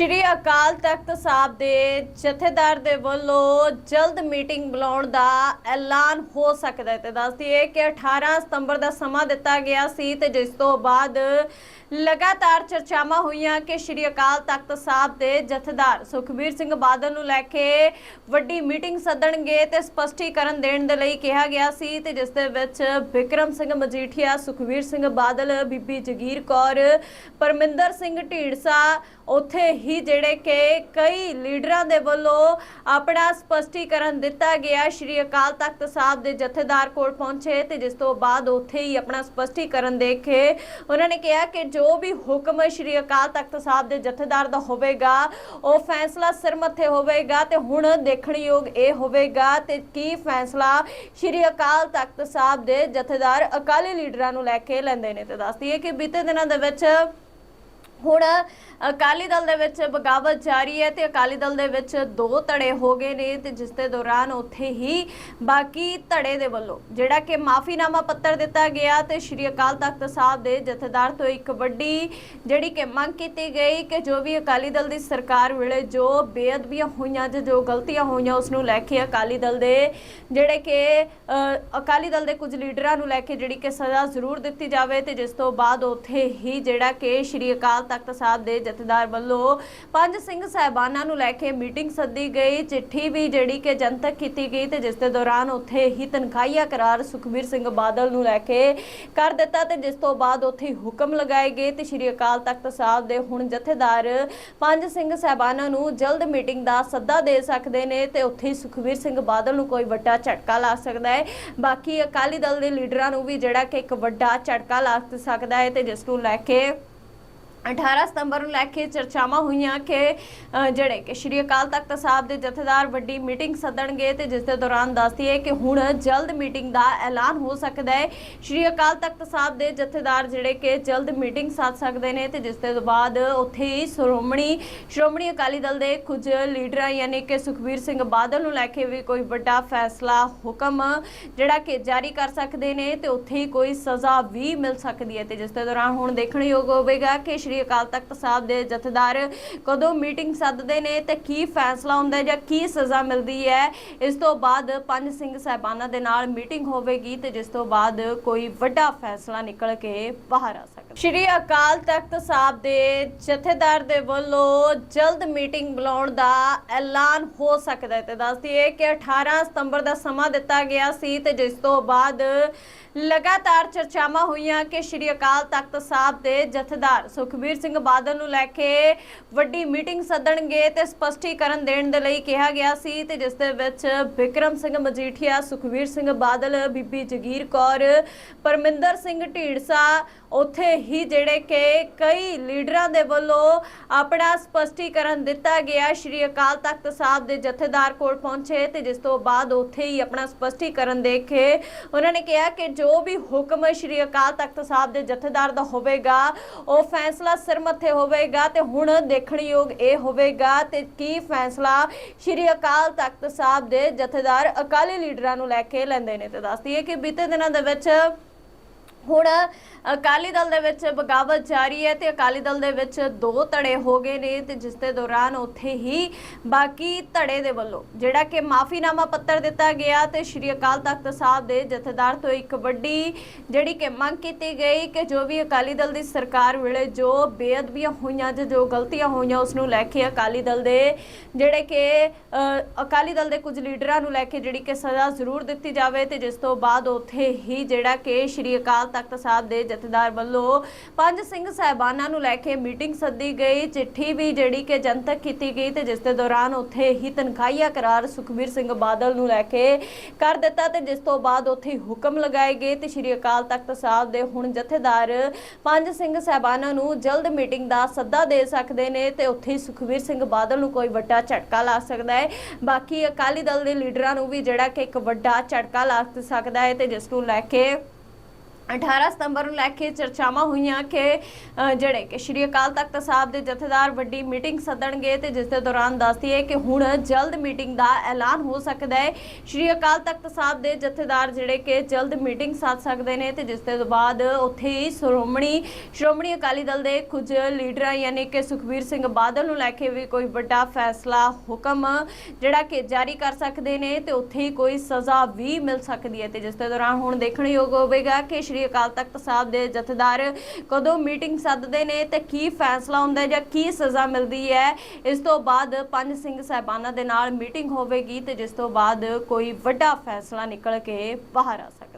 ਸ਼੍ਰੀ ਅਕਾਲ ਤਖਤ ਸਾਹਿਬ ਦੇ ਜਥੇਦਾਰ ਦੇ ਵੱਲੋਂ ਜਲਦ ਮੀਟਿੰਗ ਬੁਲਾਉਣ ਦਾ ਐਲਾਨ ਹੋ ਸਕਦਾ ਹੈ ਤੇ ਦੱਸ ਦਈਏ ਕਿ 18 ਸਤੰਬਰ ਦਾ ਸਮਾਂ ਦਿੱਤਾ ਗਿਆ ਸੀ ਤੇ ਜਿਸ ਤੋਂ ਬਾਅਦ ਲਗਾਤਾਰ ਚਰਚਾਵਾਂ ਹੋਈਆਂ ਕਿ ਸ਼੍ਰੀ ਅਕਾਲ ਤਖਤ ਸਾਹਿਬ ਦੇ ਜਥੇਦਾਰ ਸੁਖਬੀਰ ਸਿੰਘ ਬਾਦਲ ਨੂੰ ਲੈ ਕੇ ਵੱਡੀ ਮੀਟਿੰਗ ਸੱਦਣਗੇ ਤੇ ਸਪਸ਼ਟੀਕਰਨ ਦੇਣ ਦੇ ਲਈ ਕਿਹਾ ਗਿਆ ਸੀ ਤੇ ਜਿਸ ਦੇ ਵਿੱਚ ਵਿਕਰਮ ਸਿੰਘ ਮਜੀਠੀਆ, ਸੁਖਬੀਰ ਸਿੰਘ ਬਾਦਲ, ਬੀਬੀ ਜਗੀਰ ਕੌਰ, ਪਰਮਿੰਦਰ ਸਿੰਘ ਢੀਂਡਸਾ ਉੱਥੇ ਹੀ ਜਿਹੜੇ ਕਿ ਕਈ ਲੀਡਰਾਂ ਦੇ ਵੱਲੋਂ ਆਪਣਾ ਸਪਸ਼ਟੀਕਰਨ ਦਿੱਤਾ ਗਿਆ। ਸ਼੍ਰੀ ਅਕਾਲ ਤਖਤ ਸਾਹਿਬ ਦੇ ਜਥੇਦਾਰ ਕੋਲ ਪਹੁੰਚੇ ਤੇ ਜਿਸ ਤੋਂ ਬਾਅਦ ਉੱਥੇ ਹੀ ਆਪਣਾ ਸਪਸ਼ਟੀਕਰਨ ਦੇ ਕੇ ਉਹਨਾਂ ਨੇ ਕਿਹਾ ਕਿ ਜੋ ਵੀ ਹੁਕਮ ਸ਼੍ਰੀ ਅਕਾਲ ਤਖਤ ਸਾਹਿਬ ਦੇ ਜਥੇਦਾਰ ਦਾ ਹੋਵੇਗਾ, ਉਹ ਫੈਸਲਾ ਸਿਰ ਮੱਥੇ ਹੋਵੇਗਾ ਤੇ ਹੁਣ ਦੇਖਣ ਯੋਗ ਇਹ ਹੋਵੇਗਾ ਤੇ ਕੀ ਫੈਸਲਾ ਸ਼੍ਰੀ ਅਕਾਲ ਤਖਤ ਸਾਹਿਬ ਦੇ ਜਥੇਦਾਰ ਅਕਾਲੀ ਲੀਡਰਾਂ ਨੂੰ ਲੈ ਕੇ ਲੈਂਦੇ ਨੇ। ਤੇ ਦੱਸਦੀ ਹੈ ਕਿ ਬੀਤੇ ਦਿਨਾਂ ਦੇ ਵਿੱਚ ਹੁਣ ਅਕਾਲੀ ਦਲ ਦੇ ਵਿੱਚ ਬਗਾਵਤ ਜਾਰੀ ਹੈ ਤੇ ਅਕਾਲੀ ਦਲ ਦੇ ਵਿੱਚ ਦੋ ਧੜੇ ਹੋ ਗਏ ਨੇ ਤੇ ਜਿਸ ਦੇ ਦੌਰਾਨ ਉੱਥੇ ਹੀ ਬਾਕੀ ਧੜੇ ਦੇ ਵੱਲੋਂ ਜਿਹੜਾ ਕਿ ਮਾਫੀਨਾਮਾ ਪੱਤਰ ਦਿੱਤਾ ਗਿਆ ਤੇ ਸ਼੍ਰੀ ਅਕਾਲ ਤਖਤ ਸਾਹਿਬ ਦੇ ਜਥੇਦਾਰ ਤੋਂ ਇੱਕ ਵੱਡੀ ਜਿਹੜੀ ਕਿ ਮੰਗ ਕੀਤੀ ਗਈ ਕਿ ਜੋ ਵੀ ਅਕਾਲੀ ਦਲ ਦੀ ਸਰਕਾਰ ਵੇਲੇ ਜੋ ਬੇਅਦਬੀਆਂ ਹੋਈਆਂ ਜਾਂ ਜੋ ਗਲਤੀਆਂ ਹੋਈਆਂ ਉਸ ਨੂੰ ਲੈ ਕੇ ਅਕਾਲੀ ਦਲ ਦੇ ਜਿਹੜੇ ਕਿ ਅਕਾਲੀ ਦਲ ਦੇ ਕੁਝ ਲੀਡਰਾਂ ਨੂੰ ਲੈ ਕੇ ਜਿਹੜੀ ਕਿ ਸਜ਼ਾ ਜ਼ਰੂਰ ਦਿੱਤੀ ਜਾਵੇ ਤੇ ਜਿਸ ਤੋਂ ਬਾਅਦ ਉੱਥੇ ਹੀ ਜਿਹੜਾ ਕਿ ਸ਼੍ਰੀ ਅਕਾਲ ਤਖਤ ਸਾਹਿਬ ਦੇ ਜਥੇਦਾਰ ਵੱਲੋਂ ਪੰਜ ਸਿੰਘ ਸਾਹਿਬਾਨਾਂ ਨੂੰ ਲੈ ਕੇ ਮੀਟਿੰਗ ਸੱਦੀ ਗਈ। ਚਿੱਠੀ ਵੀ ਜਿਹੜੀ ਕਿ ਜਨਤਕ ਕੀਤੀ ਗਈ ਤੇ ਜਿਸ ਦੇ ਦੌਰਾਨ ਉੱਥੇ ਹੀ ਤਨਖਾਹੀਆ ਕਰਾਰ ਸੁਖਬੀਰ ਸਿੰਘ ਬਾਦਲ ਨੂੰ ਲੈ ਕੇ ਕਰ ਦਿੱਤਾ ਤੇ ਜਿਸ ਤੋਂ ਬਾਅਦ ਉੱਥੇ ਹੀ ਹੁਕਮ ਲਗਾਏ ਗਏ ਤੇ ਸ਼੍ਰੀ ਅਕਾਲ ਤਖਤ ਸਾਹਿਬ ਦੇ ਹੁਣ ਜਥੇਦਾਰ ਪੰਜ ਸਿੰਘ ਸਾਹਿਬਾਨਾਂ ਨੂੰ ਜਲਦ ਮੀਟਿੰਗ ਦਾ ਸੱਦਾ ਦੇ ਸਕਦੇ ਨੇ ਤੇ ਉੱਥੇ ਹੀ ਸੁਖਬੀਰ ਸਿੰਘ ਬਾਦਲ ਨੂੰ ਕੋਈ ਵੱਡਾ ਝਟਕਾ ਲਾ ਸਕਦਾ ਹੈ। ਬਾਕੀ ਅਕਾਲੀ ਦਲ ਦੇ ਲੀਡਰਾਂ ਨੂੰ ਵੀ ਜਿਹੜਾ ਕਿ ਇੱਕ ਵੱਡਾ ਝਟਕਾ ਲਾ ਸਕਦਾ ਹੈ ਤੇ ਜਿਸ ਨੂੰ ਲੈ ਕੇ 18 ਸਤੰਬਰ ਨੂੰ ਲੈ ਕੇ ਚਰਚਾਵਾਂ ਹੋਈਆਂ ਕਿ ਜਿਹੜੇ ਕਿ ਸ਼੍ਰੀ ਅਕਾਲ ਤਖਤ ਸਾਹਿਬ ਦੇ ਜਥੇਦਾਰ ਵੱਡੀ ਮੀਟਿੰਗ ਸੱਦਣਗੇ ਤੇ ਜਿਸ ਦੇ ਦੌਰਾਨ ਦੱਸਦੀ ਹੈ ਕਿ ਹੁਣ ਜਲਦ ਮੀਟਿੰਗ ਦਾ ਐਲਾਨ ਹੋ ਸਕਦਾ ਹੈ। ਸ਼੍ਰੀ ਅਕਾਲ ਤਖਤ ਸਾਹਿਬ ਦੇ ਜਥੇਦਾਰ ਜਿਹੜੇ ਕਿ ਜਲਦ ਮੀਟਿੰਗ ਸੱਦ ਸਕਦੇ ਨੇ ਤੇ ਜਿਸ ਦੇ ਬਾਅਦ ਉੱਥੇ ਹੀ ਸ਼੍ਰੋਮਣੀ ਸ਼੍ਰੋਮਣੀ ਅਕਾਲੀ ਦਲ ਦੇ ਕੁਝ ਲੀਡਰਾਂ ਯਾਨੀ ਕਿ ਸੁਖਬੀਰ ਸਿੰਘ ਬਾਦਲ ਨੂੰ ਲੈ ਕੇ ਵੀ ਕੋਈ ਵੱਡਾ ਫੈਸਲਾ ਹੁਕਮ ਜਿਹੜਾ ਕਿ ਜਾਰੀ ਕਰ ਸਕਦੇ ਨੇ ਤੇ ਉੱਥੇ ਹੀ ਕੋਈ ਸਜ਼ਾ ਵੀ ਮਿਲ ਸਕਦੀ ਹੈ ਤੇ ਜਿਸ ਦੇ ਦੌਰਾਨ ਹੁਣ ਦੇਖਣਯੋਗ ਹੋਵੇਗਾ ਕਿ ਸ਼੍ਰੀ ਅਕਾਲ ਤਖਤ ਸਾਹਿਬ ਦੇ ਜਥੇਦਾਰ ਕਦੋਂ ਮੀਟਿੰਗ ਸੱਦਦੇ ਨੇ ਤੇ ਕੀ ਫੈਸਲਾ ਹੁੰਦਾ ਜਾਂ ਕੀ ਸਜ਼ਾ ਮਿਲਦੀ ਹੈ? ਇਸ ਤੋਂ ਬਾਅਦ ਪੰਜ ਸਿੰਘ ਸਾਹਿਬਾਨਾਂ ਦੇ ਨਾਲ ਮੀਟਿੰਗ ਹੋਵੇਗੀ ਤੇ ਜਿਸ ਤੋਂ ਬਾਅਦ ਕੋਈ ਵੱਡਾ ਫੈਸਲਾ ਨਿਕਲ ਕੇ ਬਾਹਰ ਆ ਸਕਦਾ ਸ਼੍ਰੀ ਅਕਾਲ ਤਖਤ ਸਾਹਿਬ ਦੇ ਜਥੇਦਾਰ ਦੇ ਵੱਲੋਂ ਜਲਦ ਮੀਟਿੰਗ ਬੁਲਾਉਣ ਦਾ ਐਲਾਨ ਹੋ ਸਕਦਾ ਹੈ ਤੇ ਦੱਸ ਦਈਏ ਕਿ 18 ਸਤੰਬਰ ਦਾ ਸਮਾਂ ਦਿੱਤਾ ਗਿਆ ਸੀ ਤੇ ਜਿਸ ਤੋਂ ਬਾਅਦ ਲਗਾਤਾਰ ਚਰਚਾਵਾਂ ਹੋਈਆਂ ਕਿ ਸ਼੍ਰੀ ਅਕਾਲ ਤਖਤ ਸਾਹਿਬ ਦੇ ਜਥੇਦਾਰ ਸੁਖਬੀਰ ਸਿੰਘ ਬਾਦਲ ਨੂੰ ਲੈ ਕੇ ਵੱਡੀ ਮੀਟਿੰਗ ਸੱਦਣਗੇ ਤੇ ਸਪਸ਼ਟੀਕਰਨ ਦੇਣ ਦੇ ਲਈ ਕਿਹਾ ਗਿਆ ਸੀ ਤੇ ਜਿਸ ਦੇ ਵਿੱਚ ਵਿਕਰਮ ਸਿੰਘ ਮਜੀਠੀਆ, ਸੁਖਬੀਰ ਸਿੰਘ ਬਾਦਲ, ਬੀਬੀ ਜਗੀਰ ਕੌਰ, ਪਰਮਿੰਦਰ ਸਿੰਘ ਢੀਂਡਸਾ ਉੱਥੇ ਹੀ ਜਿਹੜੇ ਕਿ ਕਈ ਲੀਡਰਾਂ ਦੇ ਵੱਲੋਂ ਆਪਣਾ ਸਪਸ਼ਟੀਕਰਨ ਦਿੱਤਾ ਗਿਆ। ਸ਼੍ਰੀ ਅਕਾਲ ਤਖਤ ਸਾਹਿਬ ਦੇ ਜਥੇਦਾਰ ਕੋਲ ਪਹੁੰਚੇ ਤੇ ਜਿਸ ਤੋਂ ਬਾਅਦ ਉੱਥੇ ਹੀ ਆਪਣਾ ਸਪਸ਼ਟੀਕਰਨ ਦੇ ਕੇ ਉਹਨਾਂ ਨੇ ਕਿਹਾ ਕਿ ਜੋ ਵੀ ਹੁਕਮ ਸ਼੍ਰੀ ਅਕਾਲ ਤਖਤ ਸਾਹਿਬ ਦੇ ਜਥੇਦਾਰ ਦਾ ਹੋਵੇਗਾ, ਉਹ ਫੈਸਲਾ ਸਿਰ ਮੱਥੇ ਹੋਵੇਗਾ ਤੇ ਹੁਣ ਦੇਖਣ ਯੋਗ ਇਹ ਹੋਵੇਗਾ ਤੇ ਕੀ ਫੈਸਲਾ ਸ਼੍ਰੀ ਅਕਾਲ ਤਖਤ ਸਾਹਿਬ ਦੇ ਜਥੇਦਾਰ ਅਕਾਲੀ ਲੀਡਰਾਂ ਨੂੰ ਲੈ ਕੇ ਲੈਂਦੇ ਨੇ। ਤੇ ਦੱਸਦੀ ਹੈ ਕਿ ਬੀਤੇ ਦਿਨਾਂ ਦੇ ਵਿੱਚ ਹੁਣ ਅਕਾਲੀ ਦਲ ਦੇ ਵਿੱਚ ਬਗਾਵਤ ਜਾਰੀ ਹੈ ਤੇ ਅਕਾਲੀ ਦਲ ਦੇ ਵਿੱਚ ਦੋ ਧੜੇ ਹੋ ਗਏ ਨੇ ਤੇ ਜਿਸ ਦੇ ਦੌਰਾਨ ਉੱਥੇ ਹੀ ਬਾਕੀ ਧੜੇ ਦੇ ਵੱਲੋਂ ਜਿਹੜਾ ਕਿ ਮਾਫੀਨਾਮਾ ਪੱਤਰ ਦਿੱਤਾ ਗਿਆ ਤੇ ਸ਼੍ਰੀ ਅਕਾਲ ਤਖਤ ਸਾਹਿਬ ਦੇ ਜਥੇਦਾਰ ਤੋਂ ਇੱਕ ਵੱਡੀ ਜਿਹੜੀ ਕਿ ਮੰਗ ਕੀਤੀ ਗਈ ਕਿ ਜੋ ਵੀ ਅਕਾਲੀ ਦਲ ਦੀ ਸਰਕਾਰ ਵੇਲੇ ਜੋ ਬੇਅਦਬੀਆਂ ਹੋਈਆਂ ਜਾਂ ਜੋ ਗਲਤੀਆਂ ਹੋਈਆਂ ਉਸ ਨੂੰ ਲੈ ਕੇ ਅਕਾਲੀ ਦਲ ਦੇ ਜਿਹੜੇ ਕਿ ਅਕਾਲੀ ਦਲ ਦੇ ਕੁਝ ਲੀਡਰਾਂ ਨੂੰ ਲੈ ਕੇ ਜਿਹੜੀ ਕਿ ਸਜ਼ਾ ਜ਼ਰੂਰ ਦਿੱਤੀ ਜਾਵੇ ਤੇ ਜਿਸ ਤੋਂ ਬਾਅਦ ਉੱਥੇ ਹੀ ਜਿਹੜਾ ਕਿ ਸ਼੍ਰੀ ਅਕਾਲ ਤਖਤ ਸਾਹਿਬ ਦੇ ਜਥੇਦਾਰ ਵੱਲੋਂ ਪੰਜ ਸਿੰਘ ਸਾਹਿਬਾਨਾਂ ਨੂੰ ਲੈ ਕੇ ਮੀਟਿੰਗ ਸੱਦੀ ਗਈ। ਚਿੱਠੀ ਵੀ ਜਿਹੜੀ ਕਿ ਜਨਤਕ ਕੀਤੀ ਗਈ ਤੇ ਜਿਸ ਦੇ ਦੌਰਾਨ ਉੱਥੇ ਹੀ ਤਨਖਾਹੀਆ ਕਰਾਰ ਸੁਖਬੀਰ ਸਿੰਘ ਬਾਦਲ ਨੂੰ ਲੈ ਕੇ ਕਰ ਦਿੱਤਾ ਤੇ ਜਿਸ ਤੋਂ ਬਾਅਦ ਉੱਥੇ ਹੁਕਮ ਲਗਾਏ ਗਏ ਤੇ ਸ਼੍ਰੀ ਅਕਾਲ ਤਖਤ ਸਾਹਿਬ ਦੇ ਹੁਣ ਜਥੇਦਾਰ ਪੰਜ ਸਿੰਘ ਸਾਹਿਬਾਨਾਂ ਨੂੰ ਜਲਦ ਮੀਟਿੰਗ ਦਾ ਸੱਦਾ ਦੇ ਸਕਦੇ ਨੇ ਤੇ ਉੱਥੇ ਹੀ ਸੁਖਬੀਰ ਸਿੰਘ ਬਾਦਲ ਨੂੰ ਕੋਈ ਵੱਡਾ ਝਟਕਾ ਲਾ ਸਕਦਾ ਹੈ। ਬਾਕੀ ਅਕਾਲੀ ਦਲ ਦੇ ਲੀਡਰਾਂ ਨੂੰ ਵੀ ਜਿਹੜਾ ਕਿ ਇੱਕ ਵੱਡਾ ਝਟਕਾ ਲਾ ਸਕਦਾ ਹੈ ਤੇ ਜਿਸ ਨੂੰ ਲੈ ਕੇ 18 ਸਤੰਬਰ ਨੂੰ ਲੈ ਕੇ ਚਰਚਾਵਾਂ ਹੋਈਆਂ ਕਿ ਜਿਹੜੇ ਕਿ ਸ਼੍ਰੀ ਅਕਾਲ ਤਖਤ ਸਾਹਿਬ ਦੇ ਜਥੇਦਾਰ ਵੱਡੀ ਮੀਟਿੰਗ ਸੱਦਣਗੇ ਤੇ ਜਿਸ ਦੇ ਦੌਰਾਨ ਦੱਸਦੀ ਹੈ ਕਿ ਹੁਣ ਜਲਦ ਮੀਟਿੰਗ ਦਾ ਐਲਾਨ ਹੋ ਸਕਦਾ ਹੈ। ਸ਼੍ਰੀ ਅਕਾਲ ਤਖਤ ਸਾਹਿਬ ਦੇ ਜਥੇਦਾਰ ਜਿਹੜੇ ਕਿ ਜਲਦ ਮੀਟਿੰਗ ਸੱਦ ਸਕਦੇ ਨੇ ਤੇ ਜਿਸ ਦੇ ਬਾਅਦ ਉੱਥੇ ਹੀ ਸ਼੍ਰੋਮਣੀ ਸ਼੍ਰੋਮਣੀ ਅਕਾਲੀ ਦਲ ਦੇ ਕੁਝ ਲੀਡਰਾਂ ਯਾਨੀ ਕਿ ਸੁਖਬੀਰ ਸਿੰਘ ਬਾਦਲ ਨੂੰ ਲੈ ਕੇ ਵੀ ਕੋਈ ਵੱਡਾ ਫੈਸਲਾ ਹੁਕਮ ਜਿਹੜਾ ਕਿ ਜਾਰੀ ਕਰ ਸਕਦੇ ਨੇ ਤੇ ਉੱਥੇ ਹੀ ਕੋਈ ਸਜ਼ਾ ਵੀ ਮਿਲ ਸਕਦੀ ਹੈ ਤੇ ਜਿਸ ਦੇ ਦੌਰਾਨ ਹੁਣ ਦੇਖਣਯੋਗ ਹੋਵੇਗਾ ਕਿ ਸ਼੍ਰੀ ਅਕਾਲ ਤਖਤ ਸਾਹਿਬ ਦੇ ਜਥੇਦਾਰ ਕਦੋਂ ਮੀਟਿੰਗ ਸੱਦਦੇ ਨੇ ਤੇ ਕੀ ਫੈਸਲਾ ਹੁੰਦਾ ਜਾਂ ਕੀ ਸਜ਼ਾ ਮਿਲਦੀ ਹੈ? ਇਸ ਤੋਂ ਬਾਅਦ ਪੰਜ ਸਿੰਘ ਸਾਹਿਬਾਨਾਂ ਦੇ ਨਾਲ ਮੀਟਿੰਗ ਹੋਵੇਗੀ ਤੇ ਜਿਸ ਤੋਂ ਬਾਅਦ ਕੋਈ ਵੱਡਾ ਫੈਸਲਾ ਨਿਕਲ ਕੇ ਬਾਹਰ ਆ ਸਕਦਾ